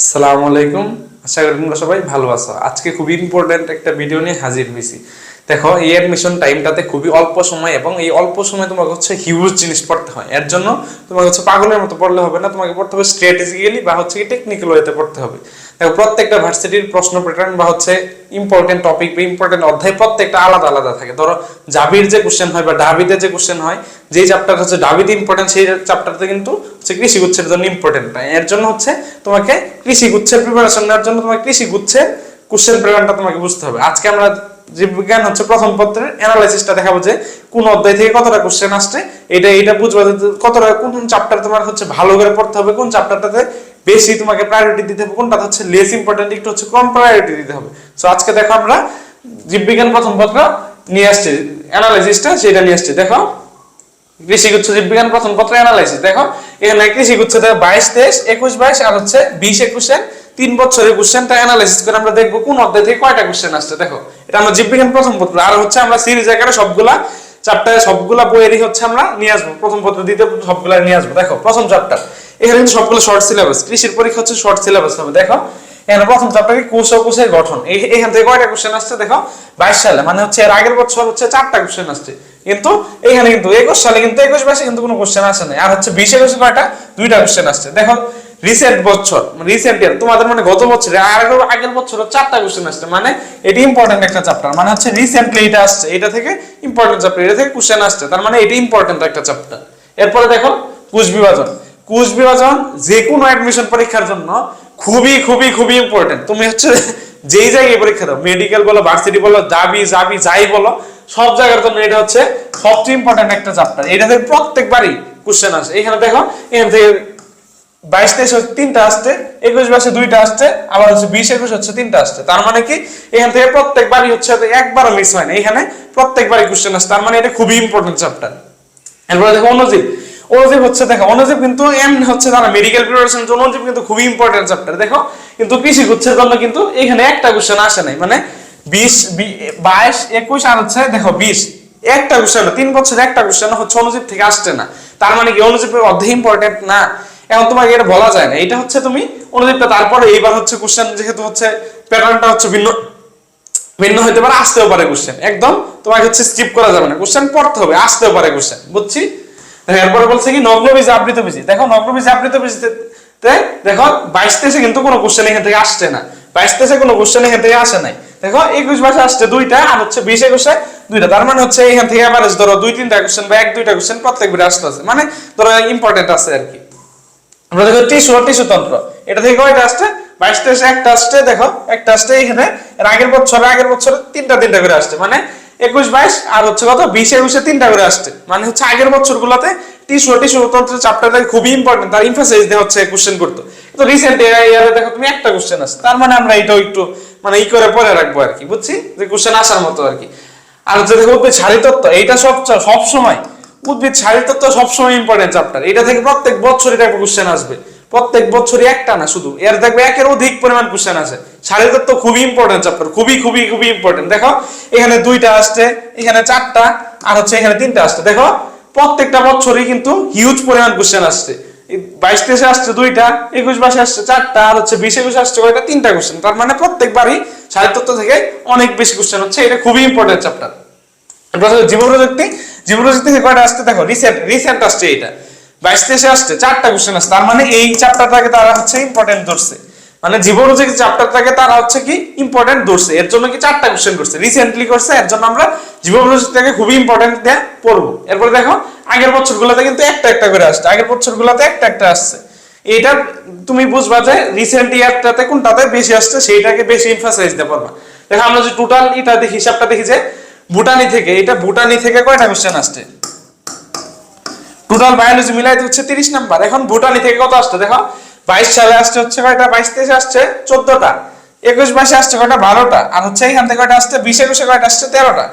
আসসালামু আলাইকুম। আশা করি তোমরা সবাই ভালো আছো। আজকে খুবই ইম্পর্ট্যান্ট একটা ভিডিও নিয়ে হাজির হয়েছি। দেখো, এই অ্যাডমিশন টাইমটাতে খুবই অল্প সময় এবং এই অল্প সময় তোমাকে হচ্ছে হিউজ জিনিস পড়তে হয়। এর জন্য তোমাকে হচ্ছে পাগলের মতো পড়লে হবে না। তোমাকে পড়তে হবে স্ট্র্যাটেজিক্যালি বা হচ্ছে টেকনিক্যাল ওয়েতে পড়তে হবে। প্রত্যেকটা ভার্সিটির প্রশ্ন প্যাটার্ন বা হচ্ছে ইম্পর্টেন্ট টপিক বা ইম্পর্টেন্ট অধ্যায় প্রত্যেকটা আলাদা আলাদা থাকে। ধরো, জাবির যে কোশ্চেন হয় বা ডাবিতে যে কোশ্চেন হয়, যেই চ্যাপ্টার হচ্ছে ডাবিতে ইম্পর্টেন্ট সেই চ্যাপ্টারতে কিন্তু হচ্ছে কৃষি গুচ্ছের জন্য ইম্পর্টেন্ট এর জন্য হচ্ছে তোমাকে কৃষি গুচ্ছের প্রিপারেশন নেওয়ার জন্য তোমাকে কৃষি গুচ্ছের কোশ্চেন প্যাটার্নটা তোমাকে বুঝতে হবে। আজকে আমরা জীববিজ্ঞান হচ্ছে প্রথম পত্রের অ্যানালাইসিসটা দেখাবো যে কোন অধ্যায় থেকে কতটা কোশ্চেন আসছে। এটা এটা বুঝবা যে কতটা, কোন চ্যাপ্টার তোমার হচ্ছে ভালো করে পড়তে হবে, কোন চ্যাপ্টারটাতে বেশি তোমাকে প্রায়োরিটি দিতে হবে। কোনটা? হচ্ছে লেস ইম্পর্টেন্ট একটু হচ্ছে কম প্রায়োরিটি দিতে হবে। সো আজকে দেখো আমরা জীববিজ্ঞান প্রথম পত্র নিয়ে আসছি। অ্যানালাইসিসটা সেটা নিয়ে আসছি। দেখো, কৃষিগুচ্ছ জীববিজ্ঞান প্রথম পত্র অ্যানালাইসিস দেখো, এখানে কৃষিগুচ্ছ বাইশ, তেইশ, একুশ, বাইশ আর হচ্ছে বিশ একুশের তিন বছরের কোশ্চেনটা অ্যানালাইসিস করে আমরা দেখব কোন অধ্যায় থেকে কয়টা কোশ্চেন আসছে। দেখো, এটা আমরা জীববিজ্ঞান প্রথম পত্র। আর হচ্ছে আমরা সিরিজ আকারে সবগুলা চ্যাপ্টারে সবগুলা বইয়েরই হচ্ছে আমরা নিয়ে আসব। প্রথম পত্র দ্বিতীয় সবগুলা নিয়ে আসব। দেখো, প্রথম চ্যাপ্টার এখানে কিন্তু সবগুলো শর্ট সিলেবাস কৃষির পরীক্ষা হচ্ছে শর্ট সিলেবাস হবে। দেখো, এখানে প্রথম চ্যাপ্টারে কোষ ও কোষের গঠন। এখান থেকে কয়টা কোশ্চেন আসছে? দেখো, বাইশ সালে। মানে হচ্ছে এর আগের বছর হচ্ছে চারটা কোশ্চেন আসছে। কিন্তু এখানে কিন্তু একুশ সালে কিন্তু একুশ বাইশে কিন্তু কোনো কোশ্চেন আসে নাই। আর হচ্ছে বিশ একুশে কয়টা? দুইটা কোশ্চেন আসছে। দেখো রিসেন্ট বছর রিসেন্ট ইয়ার তোমাদের মানে গত বছরে আর আগের বছর চারটা কোশ্চেন আসছে। মানে এটি ইম্পর্টেন্ট একটা চ্যাপ্টার মানে হচ্ছে রিসেন্টলি এটা আসছে। এটা থেকে ইম্পর্টেন্ট চ্যাপ্টার এটা থেকে কোশ্চেন আসছে। তার মানে এটি ইম্পর্টেন্ট একটা চ্যাপ্টার এরপরে দেখো কুশ বিভাজন। কুশ বিভাজন যে কোনো অ্যাডমিশন পরীক্ষার জন্য খুবই খুবই খুবই ইম্পর্টেন্ট তুমি হচ্ছে যেই জায়গায় পরীক্ষা দাও মেডিকেল বলো ভার্সিটি বলো, দাবি, জাবি, যাই বলো, সব জায়গার জন্য এটা হচ্ছে সবচেয়ে ইম্পর্টেন্ট একটা চ্যাপ্টার এটা থেকে প্রত্যেকবারই কোশ্চেন আসে। এখানে দেখো, এখান থেকে বাইশ, তেইশ হচ্ছে তিনটা আসছে, একুশ, বাইশে দুইটা আসছে, আবার হচ্ছে বিশ, একুশ হচ্ছে তিনটা আসছে। তার মানে কি? এখান থেকে প্রত্যেকবারই হচ্ছে একবারও মিস হয় না। এখানে প্রত্যেকবারই কোশ্চেন আসছে তার মানে এটা খুবই ইম্পর্টেন্ট চ্যাপ্টার এরপরে দেখো অনুজীব অনুজীব হচ্ছে, দেখো অনুজীব কিন্তু এমনি হচ্ছে তারা মেডিকেল প্রিপারেশন জন্য অনুজীব কিন্তু খুবই ইম্পর্টেন্ট চ্যাপ্টার দেখো, কিন্তু কৃষি গুচ্ছের জন্য কিন্তু এখানে একটা কোশ্চেন আসে নাই মানে বিশ বাইশ, একুশ আর হচ্ছে, দেখো, বিশ, একটা কোশ্চেন তিন বছর একটা কোশ্চেন হচ্ছে অনুজীব থেকে আসছে না, তার মানে কি অনুজীবের অর্ধেক ইম্পর্টেন্ট না? এখন তোমাকে এটা বলা যায় না এটা হচ্ছে তুমি অনুজীবটা তারপরে এইবার হচ্ছে কোশ্চেন যেহেতু হচ্ছে প্যাটার্নটা হচ্ছে ভিন্ন ভিন্ন হতে পারে, আসতেও পারে কোশ্চেন একদম তোমাকে হচ্ছে স্কিপ করা যাবে না কোশ্চেন পড়তে হবে, আসতেও পারে কোশ্চেন বুঝছি? এরপরে বলছে কি নগ্ন বীজ আবৃত বীজ। দেখো নগ্ন বীজ আবৃত বীজতে দেখো বাইশ তেইশে কিন্তু কোনো কোশ্চেন এখান থেকে আসছে না। বাইশ তেইশে কোনো কোশ্চেন এখান থেকে আসে নাই। দেখো, একুশ বাইশে আসছে দুইটা, আর হচ্ছে বিশ একুশে দুইটা। তার মানে হচ্ছে এখান থেকে অ্যাভারেজ ধরো দুই তিনটা কোশ্চেন বা এক দুইটা কোশ্চেন প্রত্যেক বিরে আসতে আছে। মানে ধরো ইম্পর্টেন্ট আছে আর কি। আমরা দেখো টিস্যু টিস্যু তন্ত্র। এটা থেকে কয়টা আসছে? বাইশ তেইশ একটা আসছে, দেখো, একটা আসছে এখানে। এর আগের বছর আগের বছর তিনটা তিনটা করে আসছে। মানে একুশ বাইশ, আর হচ্ছে কত? বিশ একুশে তিনটা করে আসছে। মানে হচ্ছে আগের বছর গুলোতে টিস্যু টিস্যু তন্ত্রের চ্যাপ্টারটা খুবই ইম্পর্টেন্ট তার ইনফাসাইজ দেওয়া হচ্ছে কোশ্চেন করতো। তো রিসেন্ট ইয়ারে দেখো, তুমি একটা কোশ্চেন আসছে তার মানে আমরা এটাও একটু মানে ই করে পরে রাখব আর কি, বুঝছি? যে কোশ্চেন আসার মতো আর কি। আর হচ্ছে দেখো, উদ্ভিদ শারীরতত্ত্ব এইটা সব সব সময়। উদ্ভিদ শারীরতত্ত্ব সবসময় ইম্পর্টেন্ট চ্যাপ্টার এটা থেকে প্রত্যেক বছরই দেখবে কোশ্চেন আসবে। প্রত্যেক বছরই একটা না শুধু। এর দেখবে একের অধিক পরিমাণ কোশ্চেন আছে শারীরতত্ত্ব খুবই ইম্পর্টেন্ট চ্যাপ্টার খুবই খুবই খুবই ইম্পর্টেন্ট দেখো, এখানে দুইটা আসছে, এখানে চারটা, আর হচ্ছে এখানে তিনটা আসছে। দেখো, প্রত্যেকটা বছরই কিন্তু হিউজ পরিমাণ কোশ্চেন আসছে। বাইশ তেইশে আসছে দুইটা, একুশ বাইশে আসছে চারটা, আর হচ্ছে বিশ একুশে আসছে কয়টা? তিনটা কোশ্চেন তার মানে প্রত্যেকবারই শারীরতত্ত্ব থেকে অনেক বেশি কোশ্চেন হচ্ছে। এটা খুবই ইম্পর্টেন্ট চ্যাপ্টার জীব প্রযুক্তি জীব প্রযুক্তি থেকে কয়টা আসছে? দেখো রিসেন্ট রিসেন্ট আসছে এটা বাইশ তেইশে আসছে, চারটা কোশ্চেন আসছে। তার মানে এই চ্যাপ্টারটাকে তারা হচ্ছে ইম্পর্টেন্ট ধরছে। মানে জীব প্রযুক্তি চ্যাপ্টারটাকে তারা হচ্ছে কি ইম্পর্টেন্ট ধরছে। এর জন্য কি চারটা কোশ্চেন করছে। রিসেন্টলি করছে, এর জন্য আমরা জীব প্রযুক্তিটাকে খুবই ইম্পর্টেন্ট দিয়ে পড়ব। এরপর দেখো, আগের বছরগুলোতে কিন্তু একটা একটা করে আসছে। আগের বছরগুলোতে একটা একটা আসছে। এটা তুমি বুঝবা যে রিসেন্ট ইয়ারটাতে কোনটাতে বেশি আসছে, সেইটাকে বেশি এমফাসাইজ দিতে পারবা দেখো, আমরা যে টোটাল এটা দেখি, হিসাবটা দেখি যে ভুটানি থেকে, এটা ভুটানি থেকে কয়টা কোশ্চেন আসছে? টোটাল বায়োলজি মিলাইতে হচ্ছে তিরিশ নাম্বার। এখন ভুটানি থেকে কত আসছে? দেখো বাইশ সালে আসছে হচ্ছে কয়টা? বাইশ তেইশে আসছে চোদ্দটা। একুশ বাইশে আসছে কয়টা? বারোটা। আর হচ্ছে এখান থেকে কয়টা আসছে? বিশ একুশে কয়টা আসছে? তেরোটা।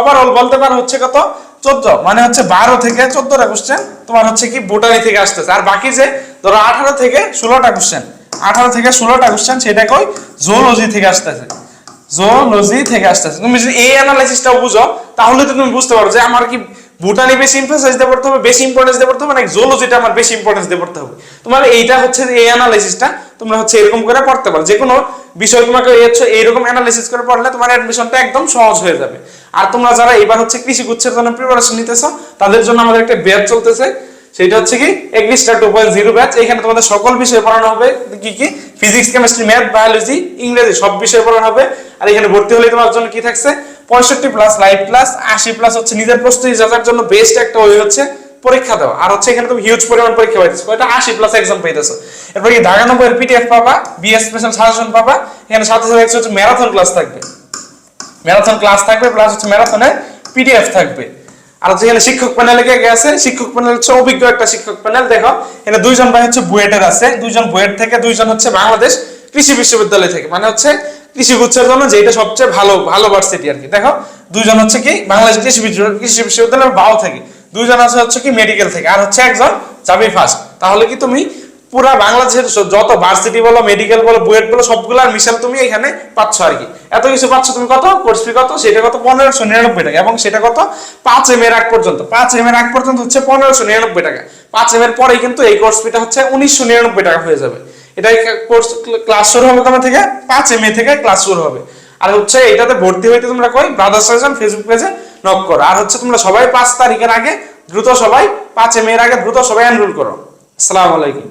ওভারঅল বলতে পারো হচ্ছে কত? চোদ্দ। মানে হচ্ছে বারো থেকে চোদ্দটা কোশ্চেন তোমার হচ্ছে কি ভুটানি থেকে আসতেছে। আর বাকি যে ধরো আঠারো থেকে ষোলোটা কোশ্চেন আঠারো থেকে ষোলোটা কোশ্চেন সেটা কই? জুলজি থেকে আসতেছে। জুলজি থেকে আসতেছে। তুমি যদি এই অ্যানালাইসিসটাও বুঝো, তাহলে তো তুমি বুঝতে পারো যে আমার কি ভুটানি বেশি ইম্পর্টেন্স দিয়ে পড়তে হবে, বেশি ইম্পর্টেন্স দিয়ে পড়তে হবে, নাকি জুলজিটা আমার বেশি ইম্পর্টেন্স দিয়ে পড়তে হবে? তোমার এইটা হচ্ছে এই অ্যানালাইসিসটা তোমরা হচ্ছে এরকম করে পড়তে পারো। যে কোনো বিষয় তোমাকে হচ্ছে এইরকম অ্যানালাইসিস করে পড়লে তোমার অ্যাডমিশনটা একদম সহজ হয়ে যাবে। আর তোমরা যারা এবার হচ্ছে কৃষি গুচ্ছের জন্য প্রিপারেশন নিতেছো, তাদের জন্য আমাদের একটা ব্যাচ চলতেছে। সেটা হচ্ছে কি Agristar two point zero batch এখানে তোমাদের সকল বিষয় পড়ানো হবে। কি কি? ফিজিক্স কেমিস্ট্রি ম্যাথ বায়োলজি ইংরেজি সব বিষয় পড়ানো হবে। আর এখানে ভর্তি হলে তোমার জন্য কি থাকছে? পঁয়ষট্টি প্লাস লাইভ ক্লাস আশি প্লাস হচ্ছে নিজের প্রস্তুতি যাচার জন্য বেস্ট একটা ওই হচ্ছে পরীক্ষা দেওয়া। আর হচ্ছে এখানে তুমি হিউজ পরিমাণ পরীক্ষা পাইতেছো। কয়টা আশি প্লাস এক্সাম পাইতেছো। এরপর কি ঢাকা নম্বরের পিটিএফ পাবা বিএস স্পেশাল সাজেশন পাবা, এখানে সাথে সাথে হচ্ছে ম্যারাথন ক্লাস থাকবে। ম্যারাথন ক্লাস থাকবে প্লাস হচ্ছে ম্যারাথনে পিডিএফ থাকবে। আর এখানে শিক্ষক প্যানেলে কে কে আছে? শিক্ষক প্যানেল হচ্ছে অভিজ্ঞ একটা শিক্ষক প্যানেল দেখো। এখানে দুইজন ভাই হচ্ছে বুয়েটের আছে। দুইজন বুয়েট থেকে, দুইজন হচ্ছে বাংলাদেশ কৃষি বিশ্ববিদ্যালয় থেকে। মানে হচ্ছে কৃষি গুচ্ছের জন্য যেটা সবচেয়ে ভালো ভালো ভার্সিটি আর কি। দেখো, দুইজন হচ্ছে কি বাংলাদেশ কৃষি কৃষি বিশ্ববিদ্যালয়ের বাও থেকে। দুইজন আছে হচ্ছে কি মেডিকেল থেকে। আর হচ্ছে একজন যাবে ফার্স্ট তাহলে কি তুমি পুরা বাংলাদেশের যত ভার্সিটি বলো মেডিকেল বলো, বুয়েট বলো সবগুলার মিশাল তুমি এখানে পাচ্ছ আর কি। এত কিছু পাচ্ছ তুমি কত? কোর্স ফি কত? সেটা কত? পনেরোশো নিরানব্বই টাকা। এবং সেটা কত? পাঁচ এম এর আগ পর্যন্ত। পাঁচ এম এর আগ পর্যন্ত হচ্ছে পনেরোশো নিরানব্বই টাকা। পাঁচ এম এর পরেই কিন্তু এই কোর্স ফিটা হচ্ছে উনিশশো নিরানব্বই টাকা হয়ে যাবে। এটাই কোর্স ক্লাস শুরু হবে কবে থেকে? পাঁচ মে থেকে ক্লাস শুরু হবে। আর হচ্ছে এটাতে ভর্তি হইতে তোমরা কই? ব্রাদার্স সাজেশন ফেসবুক পেজে নক করো। আর হচ্ছে তোমরা সবাই পাঁচ তারিখের আগে দ্রুত সবাই পাঁচ মেয়ের আগে দ্রুত সবাই এনরোল করো। আসসালামু আলাইকুম।